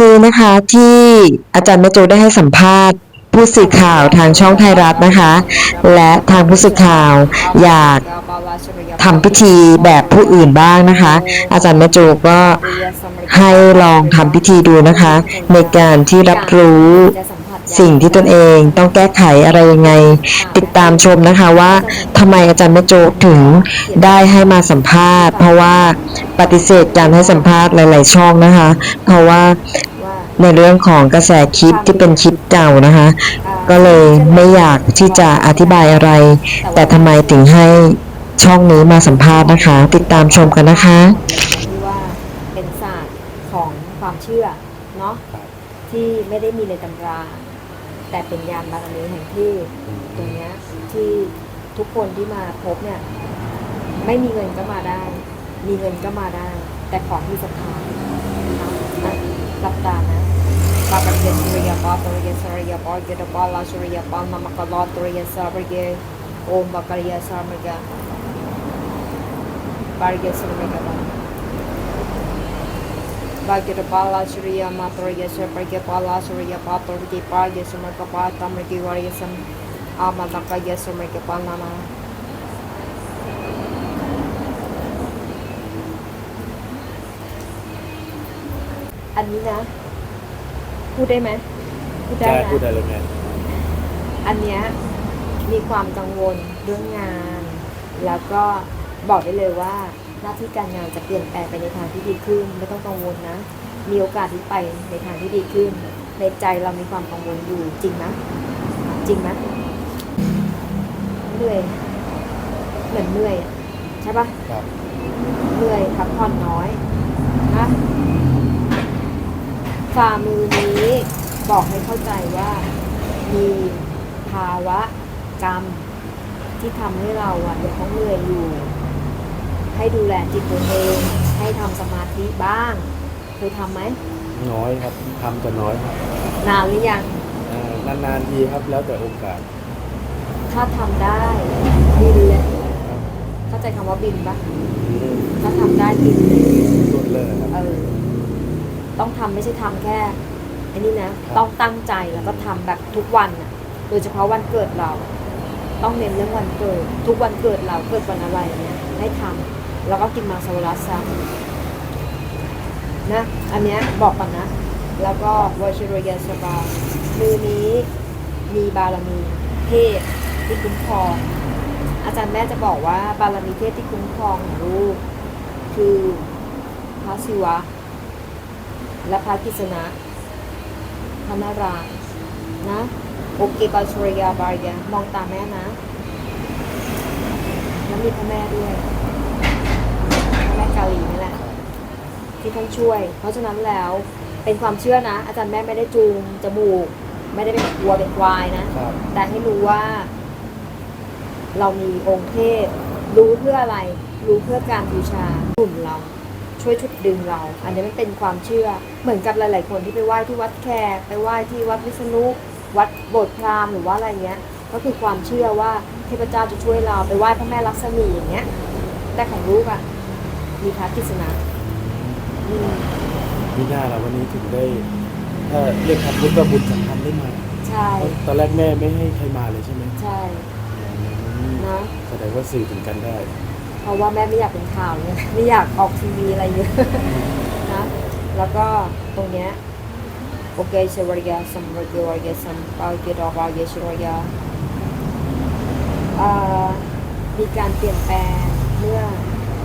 นี้นะคะที่อาจารย์แม่โจได้ให้สัมภาษณ์ ผู้สื่อข่าวทางช่องไทยรัฐนะคะ และทางผู้สื่อข่าวอยากทำพิธีแบบผู้อื่นบ้างนะคะ อาจารย์แม่โจก็ให้ลองทำพิธีดูนะคะ ในการที่รับรู้ สิ่งที่ตนเองต้องแก้ไขอะไรยังไง ติดตามชมนะคะว่าทำไมอาจารย์แม่โจถึงได้ให้มาสัมภาษณ์ เพราะว่าปฏิเสธการให้สัมภาษณ์หลาย ๆ ช่องนะคะ เพราะว่าในเรื่องของกระแสคลิปที่เป็นคลิปเก่านะคะ ก็เลยไม่อยากที่จะอธิบายอะไร แต่ทำไมถึงให้ช่องนี้มาสัมภาษณ์นะคะ ติดตามชมกันนะคะที่ว่าเป็นศาสตร์ของความเชื่อเนาะที่ไม่ได้มีในตำรา แต่เป็นยานบารมีแห่งที่ตรงเนี้ยที่ทุกคนที่มาพบเนี่ย ไม่มีเงินก็มาได้ มีเงินก็มาได้ แต่ขอที่ศรัทธานะคะอะหลับตานะปาปะเกสุริยปาตริยสริยปาเกตปาลาสุริยปานามกลอตริยสาบริเยโอมบักริยสามริยบาริเยสริยปา Bhagya Bala Surya Matraya Surya Bala Surya Patrya Parya Sumarka Patamriki Varya Sam Amalakaya Sumarka Panama อันนี้นะ พูดได้ไหมพูดได้ ใช่ นะ พูดได้เลยแม่ อันเนี้ยมีความกังวลเรื่องงาน แล้วก็บอกได้เลยว่า หน้าที่การงานจะเปลี่ยนแปลงไปในทางที่ดีขึ้น ไม่ต้องกังวลนะ มีโอกาสที่ไปในทางที่ดีขึ้น ในใจเรามีความกังวลอยู่จริงไหมจริงไหมเหนื่อยเหมือนเหนื่อยอะใช่ปะครับเหนื่อยพักผ่อนน้อยนะฝ่ามือนี้บอกให้เข้าใจว่ามีภาวะกรรมที่ทำให้เราอะยังต้องเหนื่อยอยู่ ให้ดูแลจิตตัวเอง ให้ทำสมาธิบ้างเคยทำไหมน้อยครับทำแต่น้อยครับนานหรือยังเอ่อนานๆทีครับแล้วแต่โอกาสถ้าทำได้บินเลยเข้าใจคำว่าบินปะถ้าทำได้บินเลยสุดเลยครับ เออต้องทำไม่ใช่ทำแค่ไอ้นี่นะต้องตั้งใจแล้วก็ทำแบบทุกวันน่ะโดยเฉพาะวันเกิดเรา ต้องเน้นเรื่องวันเกิด ทุกวันเกิดเราเกิดวันอะไรเนี่ยให้ทำ แล้วก็กินมังสวิรัตซ้ำนะ อันเนี้ยบอกก่อนนะ แล้วก็วชิรยาสบามือนี้มีบารมีเทพที่คุ้มครอง อาจารย์แม่จะบอกว่าบารมีเทพที่คุ้มครองของลูกคือพระศิวะ และพระกิษณะพระนารายนะโอเคบาชรยาบารยามองตาแม่นะ แล้วมีพระแม่ด้วย กาลีนี่แหละที่ท่านช่วย เพราะฉะนั้นแล้วเป็นความเชื่อนะ อาจารย์แม่ไม่ได้จูงจมูก ไม่ได้เป็นวัวเป็นควายนะ ครับ แต่ให้รู้ว่า เรามีองค์เทพ รู้เพื่ออะไร รู้เพื่อการบูชากลุ่มเรา ช่วยชุดดึงเรา อันนี้มันเป็นความเชื่อ เหมือนกับหลาย ๆ คนที่ไปไหว้ที่วัดแขกไปไหว้ที่วัดวิษณุวัดโบสถ์พราหมณ์หรือว่าอะไรเงี้ย ก็คือความเชื่อว่าเทพเจ้าจะช่วยเราไปไหว้พระแม่ลักษมีอย่างเงี้ย แต่ของลูกอะ มีพระกฤษณะอืมวินาเราวันนี้ถึงได้ถ้าเรียกคำพุทธว่าบุญสัมพันธ์ได้มาใช่ตอนแรกแม่ไม่ให้ใครมาเลยใช่ไหมใช่อืมนะแสดงว่าสื่อถึงกันได้ เพราะว่าแม่ไม่อยากเป็นข่าวเนี่ยไม่อยากออกทีวีอะไรเยอะนะแล้วก็ตรงเนี้ยโอเคชวรยาสัมรยวรยาสัมปาเกดอบายชวรยาเอ่อมีการเปลี่ยนแปลงเมื่อ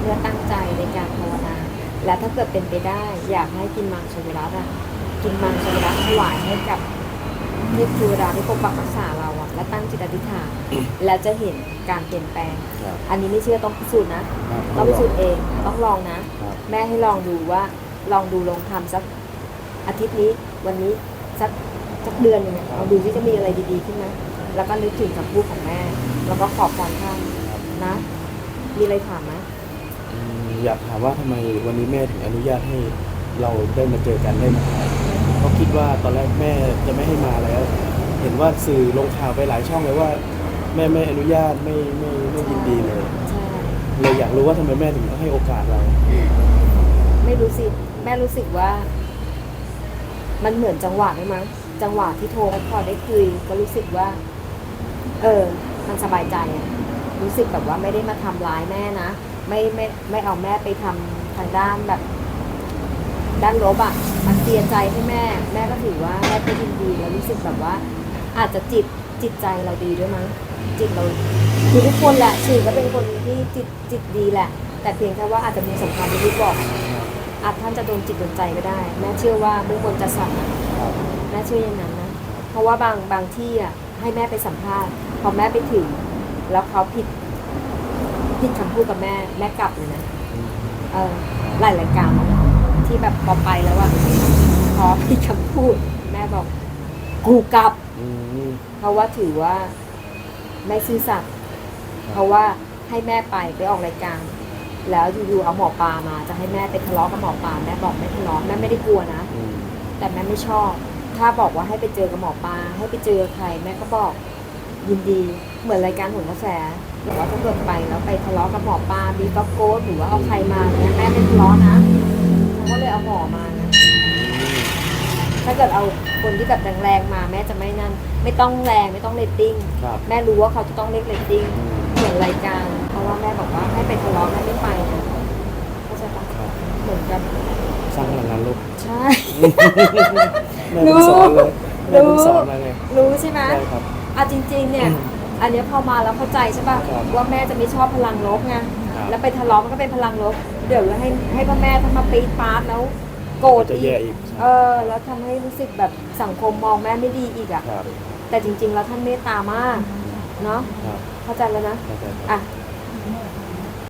เมื่อตั้งใจในการภาวนา และถ้าเกิดเป็นไปได้อยากให้กินมังสวิรัตอะกินมังสวิรัตถวายให้กับเทพเทวดาที่ปกปักรักษาเราอะและตั้งจิตอธิษฐานแล้วจะเห็นการเปลี่ยนแปลง ครับอันนี้ไม่เชื่อต้องพิสูจน์นะ ต้องพิสูจน์เองต้องลองนะ ครับแม่ให้ลองดูว่าลองดูลองทำสักอาทิตย์นี้วันนี้สักสักเดือนหนึงอะลองดูที่จะมีอะไรดีๆขึ้นไหมแล้วก็นึกถึงคำพูดของแม่ แล้วก็ขอบความท่านนะ มีอะไรถามไหม อืมอยากถามว่าทำไมวันนี้แม่ถึงอนุญาตให้เราได้มาเจอกันได้มาถ่ายเพราะคิดว่าตอนแรกแม่จะไม่ให้มาแล้ว เห็นว่าสื่อลงข่าวไปหลายช่องเลยว่า แม่ไม่อนุญาตไม่ไม่ไม่ยินดีเลยใช่เลยอยากรู้ว่าทำไมแม่ถึงต้องให้โอกาสเรา ไม่รู้สิแม่รู้สึกว่า มันเหมือนจังหวะได้มั้งจังหวะที่โทรพอได้คุย ก็รู้สึกว่า เออ มันสบายใจอะรู้สึกแบบว่าไม่ได้มาทำร้ายแม่นะ ไม่ไม่ไม่เอาแม่ไปทำทางด้านแบบ ด้านลบอะมันเสียใจให้แม่ แม่ก็ถือว่าแม่ก็ยินดีแล้วรู้สึกแบบว่า อาจจะจิตจิตใจเราดีด้วยมั้งจิตเราคือทุกคนแหละสื่อก็เป็นคนที่จิตจิตดีแหละ แต่เพียงแค่ว่าอาจจะมีสำคัญที่บอกอาจท่านจะโดนจิตโดนใจก็ได้ แม่เชื่อว่าเบื้องบนจะสั่งนะแม่เชื่ออย่างนั้นนะ เพราะว่าบางบางที่อะให้แม่ไปสัมภาษณ์พอแม่ไปถึงแล้วเขาผิด ผิดคำพูดกับแม่แม่กลับเลยนะเออหลายรายการที่แบบพอไปแล้วอะพอผิดคำพูด แม่บอกกูกลับอืมเพราะว่าถือว่าไม่ซื่อสัตย์เพราะว่าให้แม่ไปไปออกรายการ แล้วอยู่ๆเอาหมอปลามา จะให้แม่ไปทะเลาะกับหมอปลาแม่บอกไม่ทะเลาะแม่ไม่ได้กลัวนะอืมแต่แม่ไม่ชอบ ถ้าบอกว่าให้ไปเจอกับหมอปลาให้ไปเจอใครแม่ก็บอก ยินดี เหมือนรายการหนกระแสหรือว่าถ้าเกิดไปแล้วไปทะเลาะกับหมอปลาบีก็โกดหรือว่าเอาใครมาเนี่ยแม่ไม่ทะเลาะนะเขาก็เลยเอาหมอมานะ ถ้าเกิดเอาคนที่แบบแรงๆมาแม่จะไม่นั่น ไม่ต้องแรงไม่ต้องเรตติ้ง ครับแม่รู้ว่าเขาจะต้องเรียกเรตติ้งอืมเหมือนรายการ เพราะว่าแม่บอกว่าให้ไปทะเลาะแม่ไม่ไปนะเข้าใจปะครับเหมือนกันสร้างพลังงานลบใช่ แม่เพิ่งสอนเลยแม่เพิ่งสอนมาไงรู้ใช่ไหมใช่ครับ อะจริงๆเนี่ย อันเนี้ยพอมาแล้วเข้าใจใช่ป่ะครับว่าแม่จะไม่ชอบพลังลบไงครับ แล้วไปทะเลาะมันก็เป็นพลังลบ เดี๋ยวให้ให้พ่อแม่ต้องมาปีดปาร์ตแล้วโกรธจะอีแย่กอีกเออแล้วทำให้รู้สึกแบบสังคมมองแม่ไม่ดีอีกอะ ครับแต่จริงๆแล้วท่านเมตตามากเนาะครับเข้าใจแล้วนะ เข้าใจครับ อะ